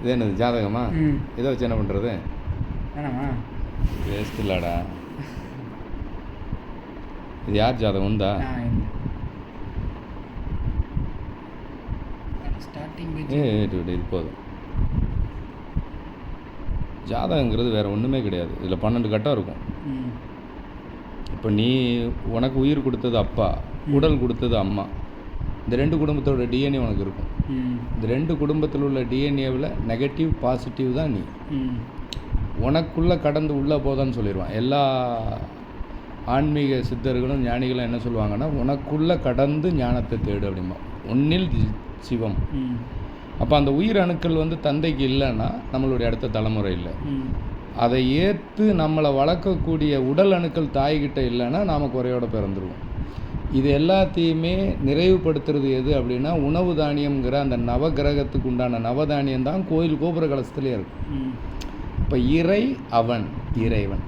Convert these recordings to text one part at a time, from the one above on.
இது என்னது ஜாதகமா? இதை வச்சு என்ன பண்ணுறது வேணாமா? வேஸ்ட் இல்லடா இது யார் ஜாதகம்? உண்டா? ஏ இது போதும். ஜாதகங்கிறது வேற ஒன்றுமே கிடையாது. இதில் பன்னெண்டு கட்டம் இருக்கும். இப்போ நீ உனக்கு உயிர் கொடுத்தது அப்பா உடல் கொடுத்தது அம்மா. இந்த ரெண்டு குடும்பத்தோட டிஎன்ஏ உனக்கு இருக்கும். இந்த ரெண்டு குடும்பத்தில் உள்ள டிஎன்ஏவில் நெகட்டிவ் பாசிட்டிவ் தான் நீ. உனக்குள்ளே கடந்து உள்ளே போதான்னு சொல்லிடுவான். எல்லா ஆன்மீக சித்தர்களும் ஞானிகளும் என்ன சொல்லுவாங்கன்னா உனக்குள்ளே கடந்து ஞானத்தை தேடு அப்படிம்பா. ஒன்னில் சிவம். அப்போ அந்த உயிர் அணுக்கள் வந்து தந்தைக்கு இல்லைன்னா நம்மளுடைய அடுத்த தலைமுறை இல்லை. அதை ஏற்று நம்மளை வளர்க்கக்கூடிய உடல் அணுக்கள் தாய்கிட்ட இல்லைன்னா நாம் குறையோட பிறந்துருவோம். இது எல்லாத்தையுமே நிறைவுபடுத்துறது எது அப்படின்னா உணவு தானியம்ங்கிற அந்த நவகிரகத்துக்கு உண்டான நவதானியம் தான் கோயில் கோபுர கலசத்துலேயே இருக்கும் இப்போ இறை அவன் இறைவன்.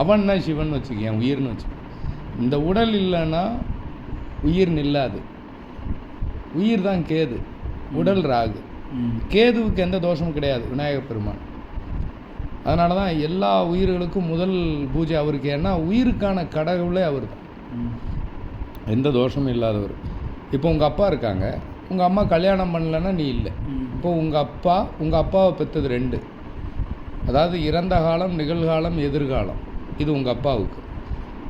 அவன்னா சிவன் வச்சுக்கேன் உயிர்னு வச்சு இந்த உடல் இல்லைன்னா உயிர் நில்லாது. உயிர் தான் கேது. உடல் ராகு. கேதுவுக்கு எந்த தோஷமும் கிடையாது விநாயகர் பெருமான். அதனால தான் எல்லா உயிர்களுக்கும் முதல் பூஜை அவருக்கு. ஏன்னா உயிருக்கான கடவுளே அவர் தான் எந்த தோஷமும் இல்லாதவர். இப்போ உங்கள் அப்பா இருக்காங்க. உங்கள் அம்மா கல்யாணம் பண்ணலன்னா நீ இல்லை. இப்போ உங்கள் அப்பா உங்கள் அப்பாவை பெற்றது ரெண்டு. அதாவது இறந்த காலம் நிகழ்காலம் எதிர்காலம். இது உங்கள் அப்பாவுக்கு.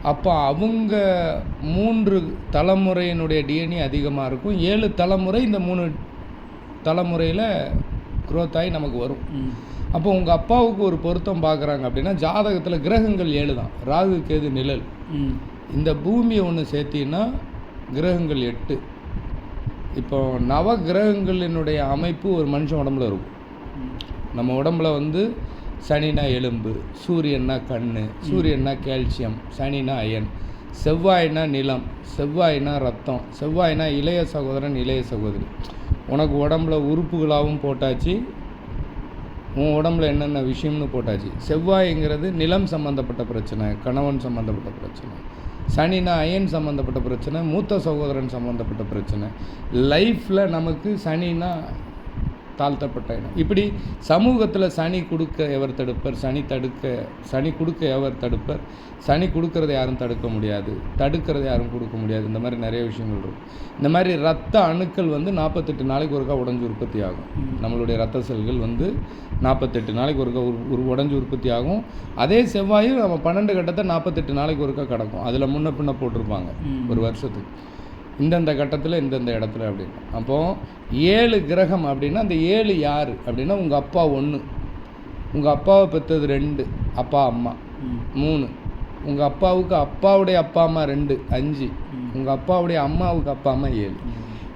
அப்போ அவங்க மூன்று தலைமுறையினுடைய டிஎன்ஏ அதிகமாக இருக்கும். ஏழு தலைமுறை இந்த மூணு தலைமுறையில் குரோத் ஆகி நமக்கு வரும். அப்போ உங்கள் அப்பாவுக்கு ஒரு பொருத்தம் பார்க்குறாங்க அப்படின்னா ஜாதகத்தில் கிரகங்கள் ஏழு தான் ராகு கேது நிழல். இந்த பூமியை ஒன்று சேர்த்தின்னா கிரகங்கள் எட்டு. இப்போ நவ கிரகங்களினுடைய அமைப்பு ஒரு மனுஷன் உடம்புல இருக்கும். நம்ம உடம்புல வந்து சனினா எலும்பு சூரியன்னா கண் சூரியன்னா கால்சியம் சனினா அயன் செவ்வாய்னா நிலம் செவ்வாய்னா ரத்தம் செவ்வாய்னா இளைய சகோதரன் இளைய சகோதரி. உனக்கு உடம்புல உறுப்புகளாகவும் போட்டாச்சு. உன் உடம்புல என்னென்ன விஷயம்னு போட்டாச்சு. செவ்வாய்ங்கிறது நிலம் சம்மந்தப்பட்ட பிரச்சனை கணவன் சம்மந்தப்பட்ட பிரச்சனை. சனினா அயன் சம்மந்தப்பட்ட பிரச்சனை மூத்த சகோதரன் சம்மந்தப்பட்ட பிரச்சனை. லைஃப்பில் நமக்கு சனினா தாழ்த்தப்பட்ட இடம் இப்படி சமூகத்தில் சனி கொடுக்க எவர் தடுப்பர் சனி தடுக்க சனி கொடுக்க எவர் தடுப்பர் சனி கொடுக்கறத யாரும் தடுக்க முடியாது தடுக்கிறத யாரும் கொடுக்க முடியாது. இந்த மாதிரி நிறைய விஷயங்கள் இருக்கும் இந்த மாதிரி ரத்த அணுக்கள் வந்து நாற்பத்தெட்டு நாளைக்கு ஒருக்கா உடஞ்சி உற்பத்தி ஆகும். நம்மளுடைய ரத்த செல்கள் வந்து நாற்பத்தெட்டு நாளைக்கு ஒருக்கா ஒரு உடஞ்சி உற்பத்தி ஆகும். அதே செவ்வாயும் நம்ம பன்னெண்டு கட்டத்தை நாற்பத்தெட்டு நாளைக்கு ஒருக்கா கிடக்கும். அதில் முன்ன பின்ன போட்டிருப்பாங்க. ஒரு வருஷத்துக்கு. இந்தந்த கட்டத்தில் இந்தந்த இடத்துல அப்படின்னு. அப்போது ஏழு கிரகம் அப்படின்னா அந்த ஏழு யார்? அப்படின்னா உங்கள் அப்பா ஒன்று உங்கள் அப்பாவை பெற்றது ரெண்டு. அப்பா அம்மா. மூணு. உங்கள் அப்பாவுக்கு அப்பாவுடைய அப்பா அம்மா ரெண்டு அஞ்சு. உங்கள் அப்பாவுடைய அம்மாவுக்கு அப்பா அம்மா ஏழு.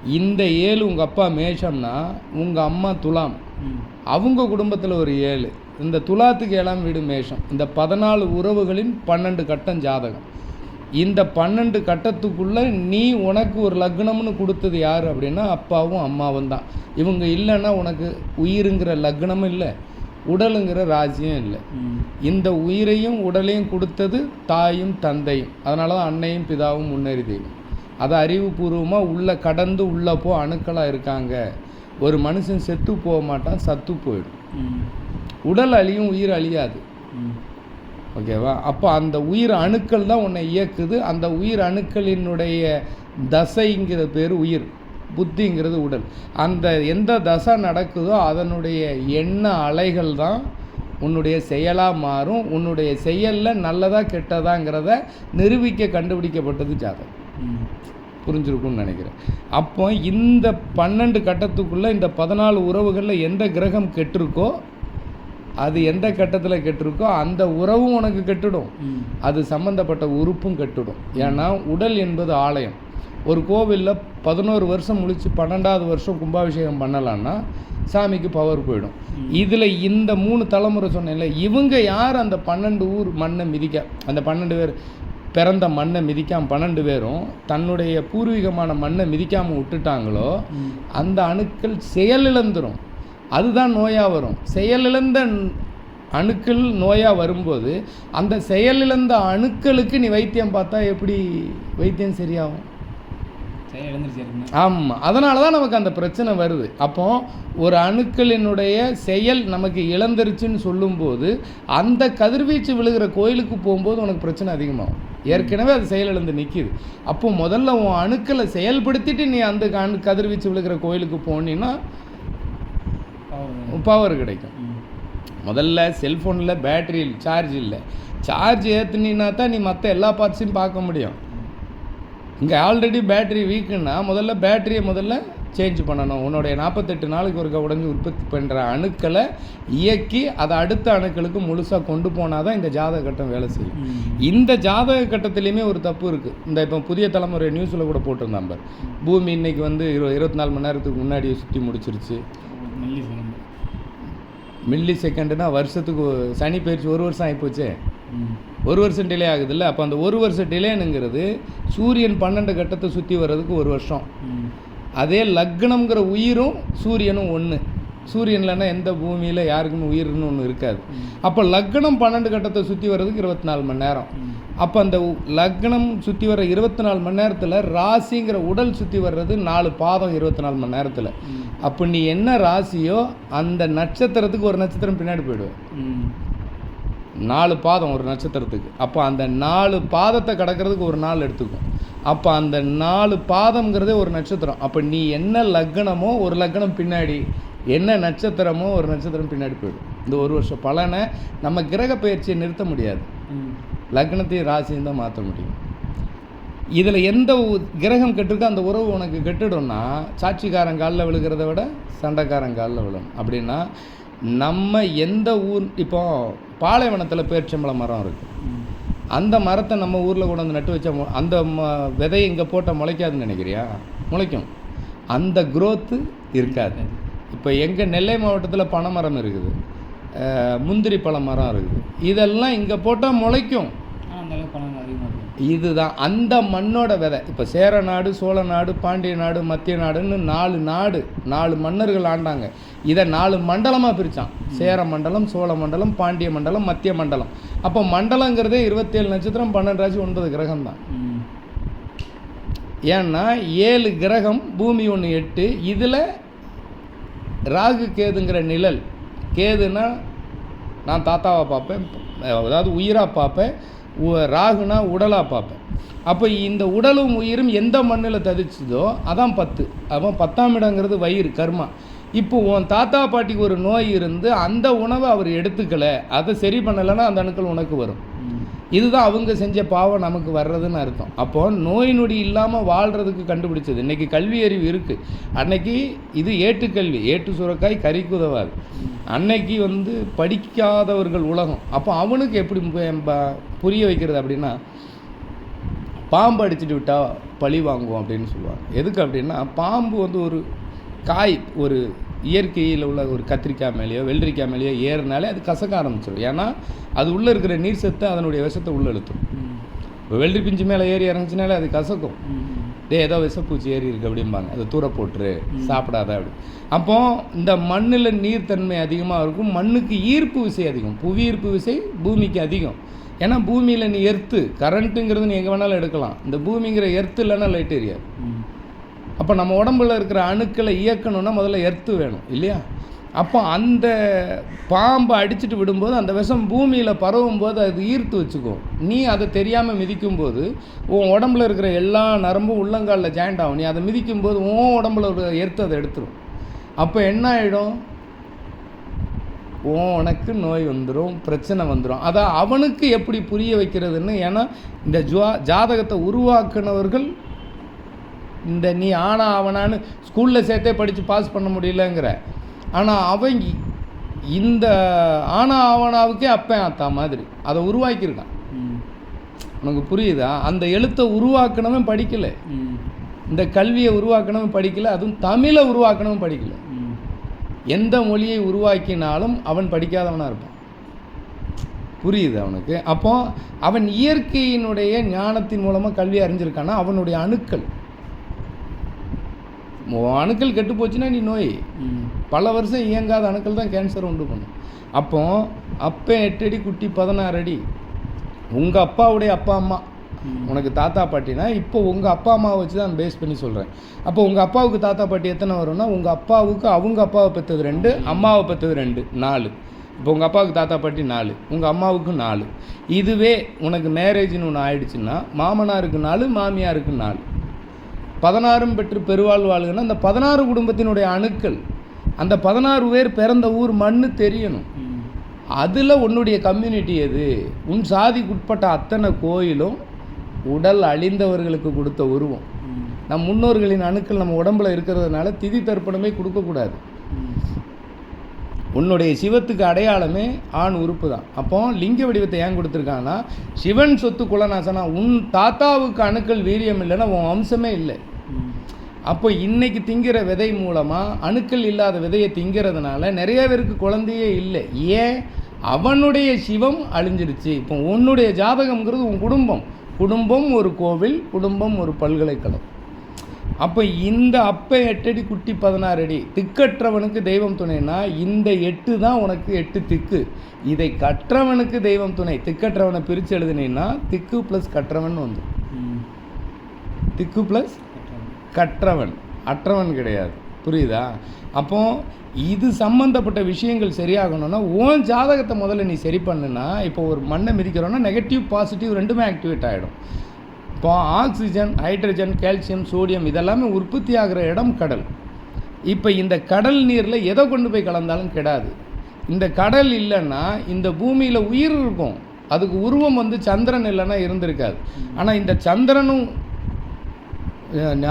இந்த ஏழு உங்கள் அப்பா மேஷம்னா உங்கள் அம்மா துலாம். அவங்க குடும்பத்தில் ஒரு ஏழு. இந்த துலாத்துக்கு ஏழாம் வீடு மேஷம். இந்த பதினாலு உறவுகளின் பன்னெண்டு கட்டம் ஜாதகம். இந்த பன்னெண்டு கட்டத்துக்குள்ளே நீ உனக்கு ஒரு லக்னம்னு கொடுத்தது யார் அப்படின்னா அப்பாவும் அம்மாவும் தான். இவங்க இல்லைன்னா உனக்கு உயிருங்கிற லக்னமும் இல்லை உடலுங்கிற ராசியும் இல்லை. இந்த உயிரையும் உடலையும் கொடுத்தது தாயும் தந்தையும். அதனால தான் அன்னையும் பிதாவும் முன்னேறி தெய்வம் அதை அறிவுபூர்வமாக உள்ளே கடந்து உள்ளே போ அணுக்களாக இருக்காங்க. ஒரு மனுஷன் செத்து போக மாட்டான் சத்து போயிடும். உடல் அழியும் உயிர் அழியாது. ஓகேவா? அப்போ அந்த உயிர் அணுக்கள் தான் உன்னை இயக்குது. அந்த உயிர் அணுக்களினுடைய தசைங்கிற பேர் உயிர் புத்திங்கிறது உடல். அந்த எந்த தசை நடக்குதோ அதனுடைய எண்ண அலைகள் தான் உன்னுடைய செயலாக மாறும். உன்னுடைய செயலில் நல்லதா கெட்டதாங்கிறத நிரூபிக்க கண்டுபிடிக்கப்பட்டது ஜாதகம். புரிஞ்சிருக்கும்னு நினைக்கிறேன். அப்போ இந்த பன்னெண்டு கட்டத்துக்குள்ளே இந்த பதினாலு உறவுகளில் எந்த கிரகம் கெட்டிருக்கோ அது எந்த கட்டத்தில் கெட்டிருக்கோ அந்த உறவும் உனக்கு கெட்டுடும். அது சம்பந்தப்பட்ட உறுப்பும் கெட்டுடும். ஏன்னா உடல் என்பது ஆலயம். ஒரு கோவிலில் பதினோரு வருஷம் முழிச்சு பன்னெண்டாவது வருஷம் கும்பாபிஷேகம் பண்ணலான்னா சாமிக்கு பவர் போயிடும். இதில் இந்த மூணு தலைமுறை சொன்னேன்ல இவங்க யார் அந்த பன்னெண்டு ஊர் மண்ணை மிதிக்க அந்த பன்னெண்டு பேர் பிறந்த மண்ணை மிதிக்காம பன்னெண்டு பேரும் தன்னுடைய பூர்வீகமான மண்ணை மிதிக்காமல் விட்டுட்டாங்களோ அந்த அணுக்கள் செயலிழந்துரும். அதுதான் நோயாக வரும். செயலிழந்த அணுக்கள் நோயாக வரும்போது அந்த செயலிழந்த அணுக்களுக்கு நீ வைத்தியம் பார்த்தா எப்படி வைத்தியம் சரியாகும்? ஆமாம் அதனால தான் நமக்கு அந்த பிரச்சனை வருது. அப்போ ஒரு அணுக்களினுடைய செயல் நமக்கு இழந்துருச்சுன்னு சொல்லும்போது அந்த கதிர்வீச்சு விழுகிற கோயிலுக்கு போகும்போது உனக்கு பிரச்சனை அதிகமாகும். ஏற்கனவே அது செயலிழந்து நிற்கிது அப்போ முதல்ல உன் அணுக்களை செயல்படுத்திட்டு நீ அந்த அணு கதிர்வீச்சு விழுகிற கோயிலுக்கு போனீன்னா பவர் கிடைக்கும். முதல்ல செல்ஃபோனில் பேட்டரி சார்ஜ் இல்லை. சார்ஜ் ஏற்றுனீன்னா தான் நீ மற்ற எல்லா பார்ட்ஸையும் பார்க்க முடியும். இங்கே ஆல்ரெடி பேட்டரி வீக்குன்னா முதல்ல பேட்டரியை முதல்ல சேஞ்ச் பண்ணணும். உன்னுடைய நாற்பத்தெட்டு நாளுக்கு ஒருக்க உடஞ்சி உற்பத்தி பண்ணுற அணுக்களை இயக்கி அதை அடுத்த அணுக்களுக்கு முழுசாக கொண்டு போனால் தான் இந்த ஜாதக கட்டம் வேலை செய்யும். இந்த ஜாதக கட்டத்துலேயுமே ஒரு தப்பு இருக்குது இந்த இப்போ புதிய தலைமுறை நியூஸில் கூட போட்டிருந்தான் பார். பூமி இன்னைக்கு வந்து இரு இருபத்தி நாலு மணி நேரத்துக்கு முன்னாடியே சுற்றி முடிச்சிருச்சு. மில்லி செகண்டுனா வருஷத்துக்கு சனி பயிற்சி ஒரு வருஷம் ஆகிப்போச்சே ஒரு வருஷம் டிலே ஆகுதுல்ல? அப்போ அந்த ஒரு வருஷம் டிலேனுங்கிறது சூரியன் பன்னெண்டு கட்டத்தை சுற்றி வர்றதுக்கு ஒரு வருஷம். அதே லக்னம்ங்கிற உயிரும் சூரியனும் ஒன்று சூரியன் இல்லைன்னா எந்த பூமியில் யாருக்குமே உயிர்னு ஒன்று இருக்காது. அப்போ லக்னம் பன்னெண்டு கட்டத்தை சுற்றி வர்றதுக்கு இருபத்தி நாலு மணி நேரம். அப்போ அந்த லக்னம் சுற்றி வர இருபத்தி நாலு மணி நேரத்தில் ராசிங்கிற உடல் சுற்றி வர்றது நாலு பாதம் இருபத்தி நாலு மணி நேரத்தில். அப்போ நீ என்ன ராசியோ அந்த நட்சத்திரத்துக்கு ஒரு நட்சத்திரம் பின்னாடி போயிடுவேன் நாலு பாதம் ஒரு நட்சத்திரத்துக்கு. அப்போ அந்த நாலு பாதத்தை கடக்கிறதுக்கு ஒரு நாள் எடுத்துக்கும். அப்போ அந்த நாலு பாதம்ங்கிறதே ஒரு நட்சத்திரம். அப்போ நீ என்ன லக்னமோ ஒரு லக்னம் பின்னாடி என்ன நட்சத்திரமோ ஒரு நட்சத்திரம் பின்னாடி போயிடும். இந்த ஒரு வருஷம் பலனை நம்ம கிரக பயிற்சியை நிறுத்த முடியாது. லக்னத்தையும் ராசியும் தான் மாற்ற முடியும். இதில் எந்த கிரகம் கெட்டிருக்கோ அந்த உறவு உனக்கு கெட்டுடும்னா சாட்சிக்காரன் காலில் விழுகிறத விட சண்டைக்காரன் காலில் விழும். அப்படின்னா நம்ம எந்த ஊர் இப்போ பாலைவனத்தில் பேர்ச்சம்பள மரம் இருக்குது அந்த மரத்தை நம்ம ஊரில் கொண்டு வந்து நட்டு வச்ச அந்த ம விதையை இங்கே போட்டால் முளைக்காதுன்னு நினைக்கிறியா? முளைக்கும். அந்த குரோத்து இருக்காது. இப்போ எங்கள் நெல்லை மாவட்டத்தில் பனைமரம் இருக்குது. முந்திரி பழ மரம் இருக்குது. இதெல்லாம் இங்கே போட்டால் முளைக்கும். இதுதான் அந்த மண்ணோட விதை. இப்போ சேர நாடு சோழ நாடு பாண்டிய நாடு மத்திய நாடுன்னு நாலு நாடு நாலு மன்னர்கள் ஆண்டாங்க. இதை நாலு மண்டலமாக பிரித்தான் சேர மண்டலம் சோழ மண்டலம் பாண்டிய மண்டலம் மத்திய மண்டலம். அப்போ மண்டலங்கிறதே இருபத்தேழு நட்சத்திரம் பன்னெண்டு ராசி ஒன்பது கிரகம் தான் ஏன்னா ஏழு கிரகம் பூமி ஒன்று எட்டு இதில் ராகு கேதுங்கிற நிழல். கேதுன்னா நான் தாத்தாவை பார்ப்பேன் அதாவது உயிராக பார்ப்பேன். ராகுனா உடலாக பார்ப்பேன். அப்போ இந்த உடலும் உயிரும் எந்த மண்ணில் ததிச்சதோ அதான் பத்து. அப்போ பத்தாம் இடங்கிறது வயிறு கர்மா. இப்போ உன் தாத்தா பாட்டிக்கு ஒரு நோய் இருந்து அந்த உணவை அவர் எடுத்துக்கலை அதை சரி பண்ணலைன்னா அந்த அணுக்கள் உனக்கு வரும். இதுதான் அவங்க செஞ்ச பாவம் நமக்கு வர்றதுன்னு அர்த்தம். அப்போ நோய் நொடி இல்லாமல் வாழ்கிறதுக்கு கண்டுபிடிச்சது. இன்றைக்கி கல்வி அறிவு இருக்குது அன்னைக்கு இது ஏட்டுக்கல்வி ஏட்டு சுரக்காய் கறிக்கு உதவாது அன்னைக்கு வந்து படிக்காதவர்கள் உலகம். அப்போ அவனுக்கு எப்படி புரிய வைக்கிறது அப்படின்னா பாம்பு அடிச்சுட்டு விட்டால் பழி வாங்குவோம் அப்படின்னு சொல்லுவாங்க. எதுக்கு அப்படின்னா பாம்பு வந்து ஒரு காய் ஒரு இயற்கையில் உள்ள ஒரு கத்திரிக்காய் மேலேயோ வெள்ளரிக்காய் மேலேயோ ஏறினாலே அது கசக்க ஆரம்பிச்சிடும் ஏன்னா அது உள்ளே இருக்கிற நீர் சத்து அதனுடைய விஷத்தை உள்ளே இழுத்துரும். ம். இப்போ வெள்ளரி பிஞ்சு மேலே ஏறி இறங்குச்சுனாலே அது கசக்கும். டே ஏதோ விஷப்பூச்சி ஏறி இருக்கு அப்படிம்பாங்க. அதை தூர போட்டுரு சாப்பிடாத அப்படி. அப்போ இந்த மண்ணில் நீர்த்தன்மை அதிகமாக இருக்கும். மண்ணுக்கு ஈர்ப்பு விசை அதிகம். புவி ஈர்ப்பு விசை பூமிக்கு அதிகம். ஏன்னா பூமியில் நீ எர்த்து கரண்ட்டுங்கிறது நீ எங்கே வேணாலும் எடுக்கலாம். இந்த பூமிங்கிற எர்த்து இல்லைன்னா லைட் எரியாது. அப்போ நம்ம உடம்புல இருக்கிற அணுக்களை இயக்கணும்னா முதல்ல எர்த்து வேணும் இல்லையா? அப்போ அந்த பாம்பை அடிச்சுட்டு விடும்போது அந்த விஷம் பூமியில் பரவும் போது அது ஈர்த்து வச்சுக்கும். நீ அதை தெரியாமல் மிதிக்கும்போது உன் உடம்புல இருக்கிற எல்லா நரம்பும் உள்ளங்காலில் ஜாயிண்ட் ஆகும். நீ அதை மிதிக்கும்போது உன் உடம்புல ஒரு எர்த்து அதை எடுத்துரும். அப்போ என்ன ஆகிடும் உனக்கு நோய் வந்துடும் பிரச்சனை வந்துடும் அதை அவனுக்கு எப்படி புரிய வைக்கிறதுன்னு ஏன்னா இந்த ஜுவா ஜாதகத்தை உருவாக்குனவர்கள் இந்த நீ ஆனா அவனான்னு ஸ்கூலில் சேர்த்தே படித்து பாஸ் பண்ண முடியலங்கிற. ஆனால் அவன் இ- இந்த ஆனா ஆவனாவுக்கே அப்பன் ஆத்தா மாதிரி. அதை உருவாக்கியிருக்கான். உனக்கு புரியுதா? அந்த எழுத்தை உருவாக்கினவன் படிக்கலை. இந்த கல்வியை உருவாக்கினவன் படிக்கலை. அதுவும் தமிழை உருவாக்கினவன் படிக்கலை. எந்த மொழியை உருவாக்கினாலும் அவன் படிக்காதவனாக இருப்பான். புரியுது அவனுக்கு அப்போ அவன் இயற்கையினுடைய ஞானத்தின் மூலமாக கல்வி அறிஞ்சிருக்கானா அவனுடைய அணுக்கள். அணுக்கள் கெட்டு போச்சுன்னா நீ நோய். பல வருஷம் இயங்காத அணுக்கள் தான் கேன்சர் உண்டு பண்ணும் அப்போ அப்போ எட்டு அடி குட்டி பதினாறு அடி உங்கள் அப்பாவுடைய அப்பா அம்மா. உனக்கு தாத்தா பாட்டினா இப்போ உங்கள் அப்பா அம்மாவை வச்சு தான் பேஸ் பண்ணி சொல்கிறேன் அப்போ உங்கள் அப்பாவுக்கு தாத்தா பாட்டி எத்தனை வரும்னா உங்கள் அப்பாவுக்கு அவங்க அப்பாவை பெற்றது ரெண்டு அம்மாவை பெற்றது ரெண்டு நாலு. இப்போ உங்கள் அப்பாவுக்கு தாத்தா பாட்டி நாலு உங்கள் அம்மாவுக்கு நாலு. இதுவே உனக்கு மேரேஜ்னு ஒன்று ஆயிடுச்சுன்னா மாமனாருக்கு நாலு மாமியாருக்கு நாலு. பதினாறும் பெற்று பெருவாழ் வாழ்கன்னு அந்த பதினாறு குடும்பத்தினுடைய அணுக்கள் அந்த பதினாறு பேர் பிறந்த ஊர் மண்ணு தெரியணும். அதில் உன்னுடைய கம்யூனிட்டி எது? உன் சாதிக்குட்பட்ட அத்தனை கோயிலும் உடல் அழிந்தவர்களுக்கு கொடுத்த உருவம். நம் முன்னோர்களின் அணுக்கள் நம்ம உடம்புல இருக்கிறதுனால திதி தர்ப்பணமே கொடுக்கக்கூடாது. உன்னுடைய சிவத்துக்கு அடையாளமே ஆண் உறுப்பு தான் அப்போ லிங்க வடிவத்தை ஏன் கொடுத்துருக்காங்கன்னா சிவன் சொத்து குலநாசனா உன் தாத்தாவுக்கு அணுக்கள் வீரியம் இல்லைன்னா உன் வம்சமே இல்லை. அப்போ இன்னைக்கு திங்கிற விதை மூலமாக அணுக்கள் இல்லாத விதையை திங்கிறதுனால நிறைய பேருக்கு குழந்தையே இல்லை. ஏன்? அவனுடைய சிவம் அழிஞ்சிருச்சு. இப்போ உன்னுடைய ஜாதகம்ங்கிறது உன் குடும்பம். குடும்பம் ஒரு கோவில் குடும்பம் ஒரு பல்கலைக்கழகம். அப்போ இந்த அப்ப எட்டடி குட்டி பதினாறு அடி திக்கற்றவனுக்கு தெய்வம் துணைனா இந்த எட்டு தான் உனக்கு எட்டு திக்கு. இதை கற்றவனுக்கு தெய்வம் துணை. திக்கற்றவனை பிரித்து எழுதுனீன்னா திக்கு ப்ளஸ் கற்றவன் வந்து. திக்கு ப்ளஸ் கற்றவன். அற்றவன் கிடையாது. புரியுதா? அப்போ இது சம்மந்தப்பட்ட விஷயங்கள் சரியாகணும்னா உன் ஜாதகத்தை முதல்ல நீ சரி பண்ணுனா இப்போ ஒரு மண்ணை மிதிக்கிறோன்னா நெகட்டிவ் பாசிட்டிவ் ரெண்டுமே ஆக்டிவேட் ஆகிடும் ஆக்சிஜன் ஹைட்ரஜன் கால்சியம் சோடியம் இதெல்லாமே உற்பத்தி ஆகிற இடம் கடல். இப்போ இந்த கடல் நீரில் எதை கொண்டு போய் கலந்தாலும் கெடாது. இந்த கடல் இல்லைன்னா இந்த பூமியில் உயிர் இருக்கும். அதுக்கு உருவம் வந்து சந்திரன் இல்லைன்னா இருந்திருக்காது. ஆனால் இந்த சந்திரனும்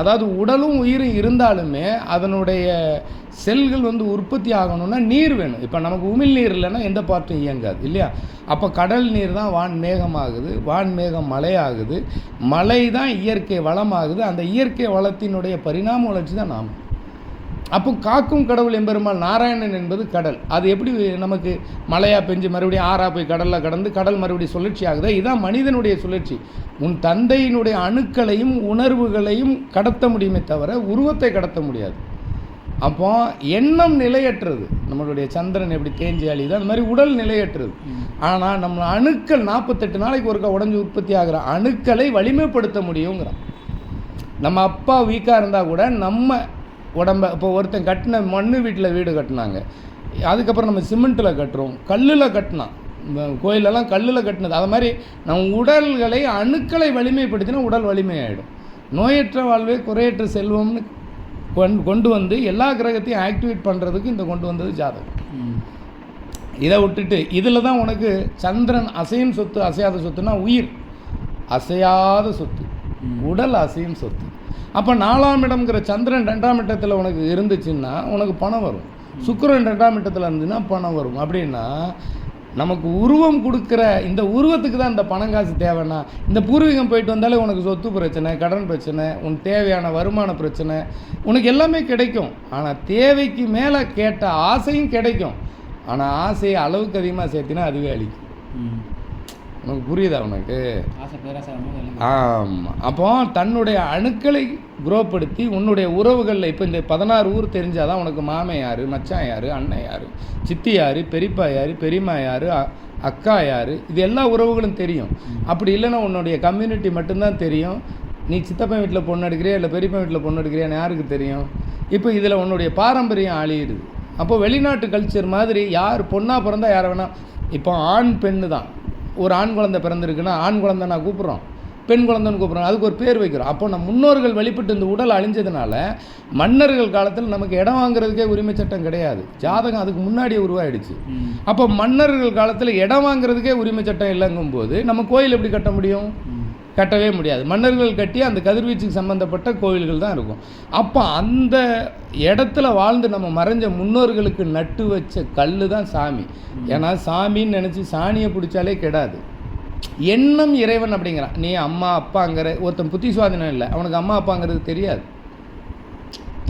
அதாவது உடலும் உயிரும் இருந்தாலுமே அதனுடைய செல்கள் வந்து உற்பத்தி ஆகணும்னா நீர் வேணும். இப்போ நமக்கு உமிழ் நீர் இல்லைன்னா எந்த பார்ட்டும் இயங்காது இல்லையா? அப்போ கடல் நீர் தான் வான் மேகமாகுது வான் மேகம் மழையாகுது. மழை தான் இயற்கை வளமாகுது. அந்த இயற்கை வளத்தினுடைய பரிணாம வளர்ச்சி தான் நாம். அப்போ காக்கும் கடவுள் எம்பெருமாள் நாராயணன் என்பது கடல். அது எப்படி நமக்கு மழையாக பெஞ்சு மறுபடியும் ஆறா போய் கடலில் கடந்து கடல் மறுபடியும் சுழற்சி ஆகுது? இதான் மனிதனுடைய சுழற்சி. உன் தந்தையினுடைய அணுக்களையும் உணர்வுகளையும் கடத்த முடியுமே தவிர உருவத்தை கடத்த முடியாது. அப்போ எண்ணம் நிலையற்றது. நம்மளுடைய சந்திரன் எப்படி தேஞ்சி அழியுது அந்த மாதிரி உடல் நிலையற்றது. ஆனால் நம்ம அணுக்கள் நாற்பத்தெட்டு நாளைக்கு ஒருக்கா உடஞ்சி உற்பத்தி ஆகிற அணுக்களை வலிமைப்படுத்த முடியுங்கிறான். நம்ம அப்பா வீக்காக இருந்தால் கூட நம்ம உடம்ப இப்போ ஒருத்தன் கட்டின மண் வீட்டில் வீடு கட்டினாங்க. அதுக்கப்புறம் நம்ம சிமெண்ட்டில் கட்டுறோம். கல்லில் கட்டினான். கோயிலெல்லாம் கல்லில் கட்டினது. அது மாதிரி நம்ம உடல்களை அணுக்களை வலிமைப்படுத்தினா உடல் வலிமையாயிடும். நோயற்ற வாழ்வே குறையற்ற செல்வம்னு கொண்டு கொண்டு வந்து எல்லா கிரகத்தையும் ஆக்டிவேட் பண்ணுறதுக்கு இந்த கொண்டு வந்தது ஜாதகம். இதை விட்டுட்டு இதில் தான் உனக்கு சந்திரன் அசையும் சொத்து அசையாத சொத்துனா உயிர். அசையாத சொத்து. உடல் அசையும் சொத்து. அப்போ நாலாம் இடம்ங்கிற சந்திரன் ரெண்டாம் இடத்துல உனக்கு இருந்துச்சுன்னா உனக்கு பணம் வரும். சுக்கிரன் ரெண்டாம் இடத்துல இருந்துச்சுன்னா பணம் வரும். அப்படின்னா நமக்கு உருவம் கொடுக்குற இந்த உருவத்துக்கு தான் இந்த பணம் காசு தேவைன்னா இந்த பூர்வீகம் போயிட்டு வந்தாலே உனக்கு சொத்து பிரச்சனை கடன் பிரச்சனை உன் தேவையான வருமான பிரச்சனை உனக்கு எல்லாமே கிடைக்கும். ஆனால் தேவைக்கு மேலே கேட்ட ஆசையும் கிடைக்கும். ஆனால் ஆசையை அளவுக்கு அதிகமாக சேர்த்தினா அதுவே அழிக்கும். உனக்கு புரியுதா உனக்கு? ஆமாம் அப்போ தன்னுடைய அணுக்களை குரோப்படுத்தி உன்னுடைய உறவுகளில் இப்போ இந்த பதினாறு ஊர் தெரிஞ்சாதான் உனக்கு மாமன் யார் மச்சான் யார் அண்ணன் யார் சித்தி யார் பெரியப்பா யார் பெரியம்மா யார் அ- அக்கா யார் இது எல்லா உறவுகளும் தெரியும். அப்படி இல்லைன்னா உன்னுடைய கம்யூனிட்டி மட்டும்தான் தெரியும். நீ சித்தப்பன் வீட்டில் பொண்ணு எடுக்கிறியா இல்லை பெரியப்பன் வீட்டில் பொண்ணு எடுக்கிறியான்னு யாருக்கு தெரியும்? இப்போ இதில் உன்னுடைய பாரம்பரியம் அழியிடுது அப்போ வெளிநாட்டு கல்ச்சர் மாதிரி யார் பொண்ணாக பிறந்தா யாரை வேணால் இப்போ ஆண் பெண்ணு தான் ஒரு ஆண் குழந்தை பிறந்திருக்குன்னா ஆண் குழந்தை நான் கூப்பிட்றோம் பெண் குழந்தைன்னு கூப்பிட்றோம் அதுக்கு ஒரு பேர் வைக்கிறோம் அப்போ நம்ம முன்னோர்கள் வழிபட்டு இந்த உடல் அழிஞ்சதுனால மன்னர்கள் காலத்தில் நமக்கு இடம் வாங்குறதுக்கே உரிமை சட்டம் கிடையாது ஜாதகம் அதுக்கு முன்னாடியே உருவாயிடுச்சு. அப்போ மன்னர்கள் காலத்தில் இடம் வாங்குறதுக்கே உரிமை சட்டம் இல்லைங்கும்போது நம்ம கோயில் எப்படி கட்ட முடியும். கட்டவே முடியாது. மன்னர்கள் கட்டி அந்த கதிர்வீச்சுக்கு சம்மந்தப்பட்ட கோயில்கள் தான் இருக்கும். அப்போ அந்த இடத்துல வாழ்ந்து நம்ம மறைஞ்ச முன்னோர்களுக்கு நட்டு வச்ச கல் தான் சாமி. ஏன்னா சாமின்னு நினச்சி சாணியை பிடிச்சாலே கெடாது. எண்ணம் இறைவன் அப்படிங்கிறான். நீ அம்மா அப்பாங்கிற ஒருத்தன் புத்தி சுவாதீனம் இல்லை. அவனுக்கு அம்மா அப்பாங்கிறது தெரியாது.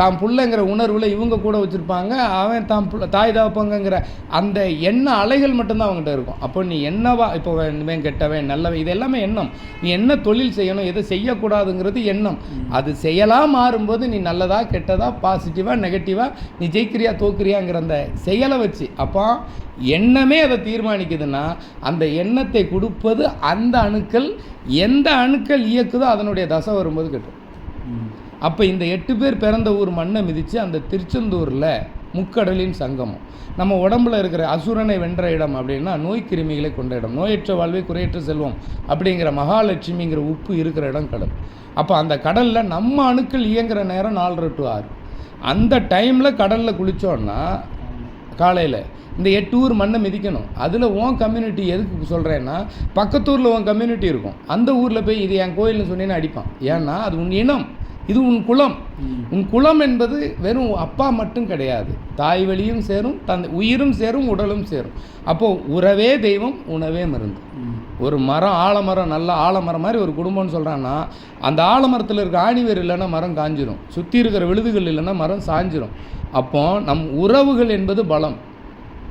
தான் புள்ளைங்கிற உணர்வில் இவங்க கூட வச்சுருப்பாங்க அவன் தான் தாய் தகப்பங்கிற அந்த எண்ண அலைகள் மட்டும்தான் அவங்ககிட்ட இருக்கும். அப்போ நீ என்னவா இப்போ இவன் கெட்டவன் நல்லவன் இது எல்லாமே எண்ணம். நீ என்ன தொழில் செய்யணும் எதை செய்யக்கூடாதுங்கிறது எண்ணம். அது செயலாக மாறும்போது நீ நல்லதா கெட்டதா பாசிட்டிவாக நெகட்டிவாக நீ ஜெயிக்கிறியா தோக்குறியாங்கிற அந்த செயலை வச்சு அப்போ எண்ணமே அதை தீர்மானிக்குதுன்னா அந்த எண்ணத்தை கொடுப்பது அந்த அணுக்கள் எந்த அணுக்கள் இயக்குதோ அதனுடைய தசை வரும்போது கெட்டும். அப்போ இந்த எட்டு பேர் பிறந்த ஊர் மண்ணை மிதித்து அந்த திருச்செந்தூரில் முக்கடலின் சங்கமம். நம்ம உடம்புல இருக்கிற அசுரனை வென்ற இடம் அப்படின்னா நோய் கிருமிகளை கொண்ட இடம். நோயற்ற வாழ்வை குறையற்ற செல்வம் அப்படிங்கிற மகாலட்சுமிங்கிற உப்பு இருக்கிற இடம் கடல். அப்போ அந்த கடலில் நம்ம அணுக்கள் இயங்குற நேரம் நாலரை டு ஆறு. அந்த டைமில் கடலில் குளித்தோன்னா காலையில் இந்த எட்டு ஊர் மண்ணை மிதிக்கணும். அதில் உன் கம்யூனிட்டி எதுக்கு சொல்கிறேன்னா பக்கத்தூரில் உன் கம்யூனிட்டி இருக்கும். அந்த ஊரில் போய் இது என் கோயில்னு சொன்னீங்கன்னா அடிப்பான். ஏன்னா அது உன் இனம். இது உன் குலம். உன் குலம் என்பது வெறும் அப்பா மட்டும் கிடையாது. தாய் வழியும் சேரும் தந்தை உயிரும் சேரும் உடலும் சேரும். அப்போது உறவே தெய்வம் உணவே மருந்து. ஒரு மரம் ஆலமரம் நல்ல ஆலமரம் மாதிரி ஒரு குடும்பம்னு சொல்கிறான்னா அந்த ஆலமரத்தில் இருக்க ஆணிவேர் இல்லைன்னா மரம் காஞ்சிரும். சுற்றி இருக்கிற விழுதுகள் இல்லைன்னா மரம் சாஞ்சிரும். அப்போ நம் உறவுகள் என்பது பலம்.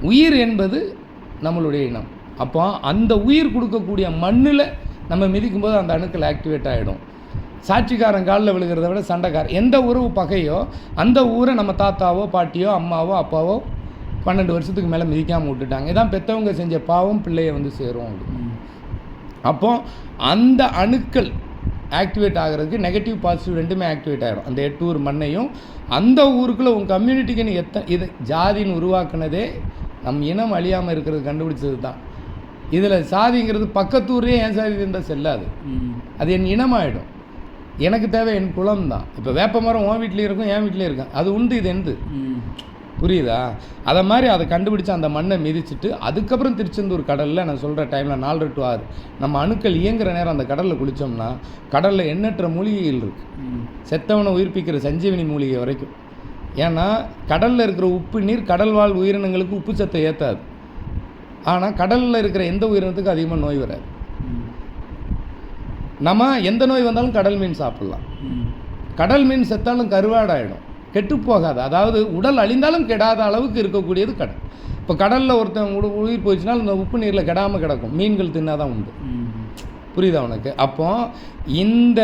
உயிர் என்பது நம்மளுடைய இனம். அப்போ அந்த உயிர் கொடுக்கக்கூடிய மண்ணில் நம்ம மிதிக்கும்போது அந்த அணுக்கள் ஆக்டிவேட் ஆகிடும் சாட்சிக்காரன் காலில் விழுகிறத விட சண்டைக்காரன். எந்த உறவு பகையோ அந்த ஊரை நம்ம தாத்தாவோ பாட்டியோ அம்மாவோ அப்பாவோ பன்னெண்டு வருஷத்துக்கு மேலே மிதிக்காமல் விட்டுட்டாங்க. இதான் பெற்றவங்க செஞ்ச பாவம் பிள்ளைய வந்து சேரும். அப்போ அந்த அணுக்கள் ஆக்டிவேட் ஆகிறதுக்கு நெகட்டிவ் பாசிட்டிவ் ரெண்டுமே ஆக்டிவேட் ஆகிடும் அந்த எட்டு ஊர் மண்ணையும் அந்த ஊருக்குள்ளே உன் கம்யூனிட்டிக்கு நீ எத்த இது ஜாதின்னு உருவாக்குனதே நம் இனம் அழியாமல் இருக்கிறது கண்டுபிடிச்சது தான். இதில் சாதிங்கிறது பக்கத்தூரே என் சாதி இருந்தால் செல்லாது. அது என் இனமாயிடும். எனக்கு தேவை என் குலம் தான் இப்போ வேப்ப மரம் உன் வீட்லேயும் இருக்கும் என் வீட்லேயும் இருக்கும். அது உண்டு இது எந்து. புரியுதா? அதை மாதிரி அதை கண்டுபிடிச்சு அந்த மண்ணை மிதிச்சிட்டு அதுக்கப்புறம் திருச்செந்தூர் கடலில் நான் சொல்கிற டைமில் நாலு டு ஆறு. நம்ம அணுக்கள் இயங்குற நேரம் அந்த கடலில் குளித்தோம்னா கடலில் எண்ணற்ற மூலிகைகள் இருக்குது. செத்தவனை உயிர்ப்பிக்கிற சஞ்சீவனி மூலிகை வரைக்கும். ஏன்னா கடலில் இருக்கிற உப்பு நீர் கடல் வாழ் உயிரினங்களுக்கு உப்பு சத்தை ஏற்றாது ஆனால் கடலில் இருக்கிற எந்த உயிரினத்துக்கும் அதிகமாக நோய் வராது. நம்ம எந்த நோய் வந்தாலும் கடல் மீன் சாப்பிட்லாம். கடல் மீன் செத்தாலும் கருவாடாயிடும். கெட்டு போகாது. அதாவது உடல் அழிந்தாலும் கெடாத அளவுக்கு இருக்கக்கூடியது கடல். இப்போ கடலில் ஒருத்தன் உட- உயிர் போயிடுச்சுன்னா அந்த உப்பு நீரில் கெடாமல் கிடக்கும். மீன்கள் தின்னாதான் உண்டு. புரியுதா உனக்கு? அப்போ இந்த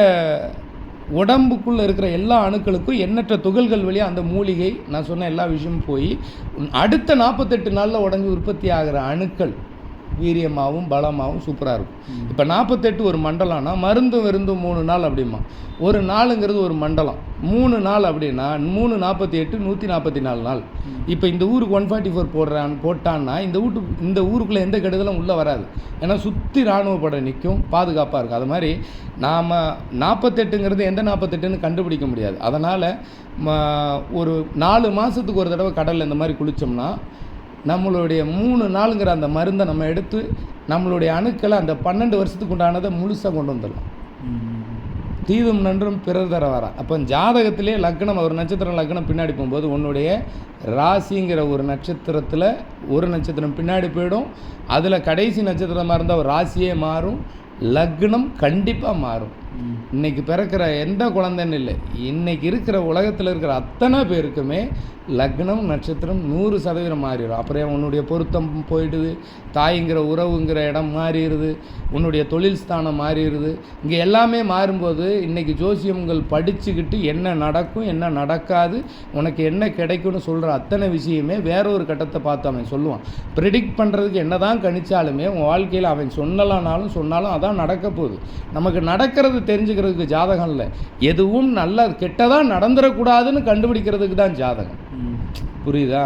உடம்புக்குள்ளே இருக்கிற எல்லா அணுக்களுக்கும் எண்ணற்ற துகள்கள் வழியாக அந்த மூலிகை நான் சொன்ன எல்லா விஷயமும் போய் அடுத்த நாற்பத்தெட்டு நாளில் உடஞ்சி உற்பத்தி ஆகிற அணுக்கள் வீரியமாகவும் பலமாகவும் சூப்பராக இருக்கும். இப்போ நாற்பத்தெட்டு ஒரு மண்டலம்னா மருந்தும் விருந்தும் மூணு நாள் அப்படிமா ஒரு நாளுங்கிறது ஒரு மண்டலம். மூணு நாள் அப்படின்னா மூணு நாற்பத்தி எட்டு நூற்றி நாற்பத்தி நாலு நாள். இப்போ இந்த ஊருக்கு ஒன் ஃபார்ட்டி ஃபோர் போடுறான் போட்டான்னா இந்த வீட்டு இந்த ஊருக்குள்ளே எந்த கெடுதலும் உள்ளே வராது. ஏன்னா சுற்றி இராணுவ படை நிற்கும் பாதுகாப்பாக இருக்கும். அது மாதிரி நாம் நாற்பத்தெட்டுங்கிறது எந்த நாற்பத்தெட்டுன்னு கண்டுபிடிக்க முடியாது. அதனால் ஒரு நாலு மாதத்துக்கு ஒரு தடவை கடலில் இந்த மாதிரி குளித்தோம்னா நம்மளுடைய மூணு நாளுங்கிற அந்த மருந்தை நம்ம எடுத்து நம்மளுடைய அணுக்களை அந்த பன்னெண்டு வருஷத்துக்கு உண்டானதை முழுசாக கொண்டு வந்துடலாம். தீதும் நன்றும் பிறர் தர வரா. அப்போ ஜாதகத்திலே லக்னம் ஒரு நட்சத்திரம் லக்னம் பின்னாடி போகும்போது உன்னுடைய ராசிங்கிற ஒரு நட்சத்திரத்தில் ஒரு நட்சத்திரம் பின்னாடி போயிடும். அதில் கடைசி நட்சத்திரமாக இருந்தால் ஒரு ராசியே மாறும். லக்னம் கண்டிப்பாக மாறும். இன்றைக்கி இன்னைக்கு பிறக்கிற எந்த குழந்தைன்னு இல்லை. இன்னைக்கு இருக்கிற உலகத்தில் இருக்கிற அத்தனை பேருக்குமே லக்னம் நட்சத்திரம் நூறு சதவீதம் மாறிடும். அப்புறம் உன்னுடைய பொருத்தம் போயிடுது தாய்ங்கிற உறவுங்கிற இடம் மாறிடுது உன்னுடைய தொழில் ஸ்தானம் மாறிடுது. இங்கே எல்லாமே மாறும்போது இன்னைக்கு ஜோசியங்கள் படிச்சுக்கிட்டு என்ன நடக்கும் என்ன நடக்காது உனக்கு என்ன கிடைக்கும்னு சொல்கிற அத்தனை விஷயமே வேற ஒரு கட்டத்தை பார்த்து அவன் சொல்லுவான். ப்ரிடிக்ட் பண்ணுறதுக்கு என்ன தான் கணிச்சாலுமே உன் வாழ்க்கையில் அவன் சொன்னலானாலும் சொன்னாலும் அதான் நடக்க போகுது. நமக்கு நடக்கிறது தெரிஞ்சுக்கிறதுக்கு ஜாதகம் இல்லை. எதுவும் நல்ல கெட்டதாக நடந்துடக்கூடாதுன்னு கண்டுபிடிக்கிறதுக்கு தான் ஜாதகம். புரியுதா?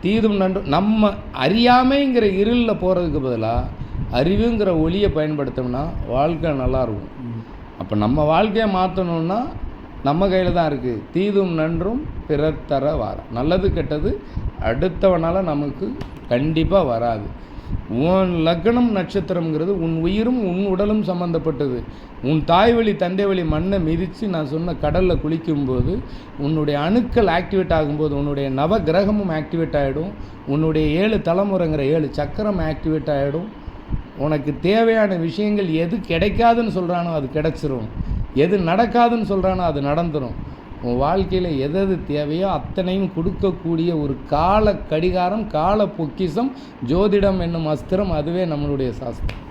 தீதும் நன்று நம்ம அறியாமைங்கிற இருளில் போகிறதுக்கு பதிலாக அறிவுங்கிற ஒளியை பயன்படுத்தோம்னா வாழ்க்கை நல்லா இருக்கும் ம். அப்போ நம்ம வாழ்க்கையை மாற்றணும்னா நம்ம கையில் தான் இருக்குது தீதும் நன்றும் பிறர் தர வார. நல்லது கெட்டது அடுத்தவனால் நமக்கு கண்டிப்பாக வராது. உன் லக்னம் நட்சத்திரம்ங்கிறது உன் உயிரும் உன் உடலும் சம்மந்தப்பட்டது உன் தாய் வழி தந்தை வழி மண்ணை மிதித்து நான் சொன்ன கடலில் குளிக்கும்போது உன்னுடைய அணுக்கள் ஆக்டிவேட் ஆகும்போது உன்னுடைய நவ கிரகமும் ஆக்டிவேட் ஆகிடும் உன்னுடைய ஏழு தலைமுறைங்கிற ஏழு சக்கரம் ஆக்டிவேட் ஆகிடும் உனக்கு தேவையான விஷயங்கள் எது கிடைக்காதுன்னு சொல்கிறானோ அது கிடைச்சிரும். எது நடக்காதுன்னு சொல்கிறானோ அது நடந்துடும் உன் வாழ்க்கையில் எது எது தேவையோ அத்தனையும் கொடுக்கக்கூடிய ஒரு கால கடிகாரம் கால பொக்கிஷம் ஜோதிடம் என்னும் அஸ்திரம் அதுவே நம்மளுடைய சாஸ்திரம்.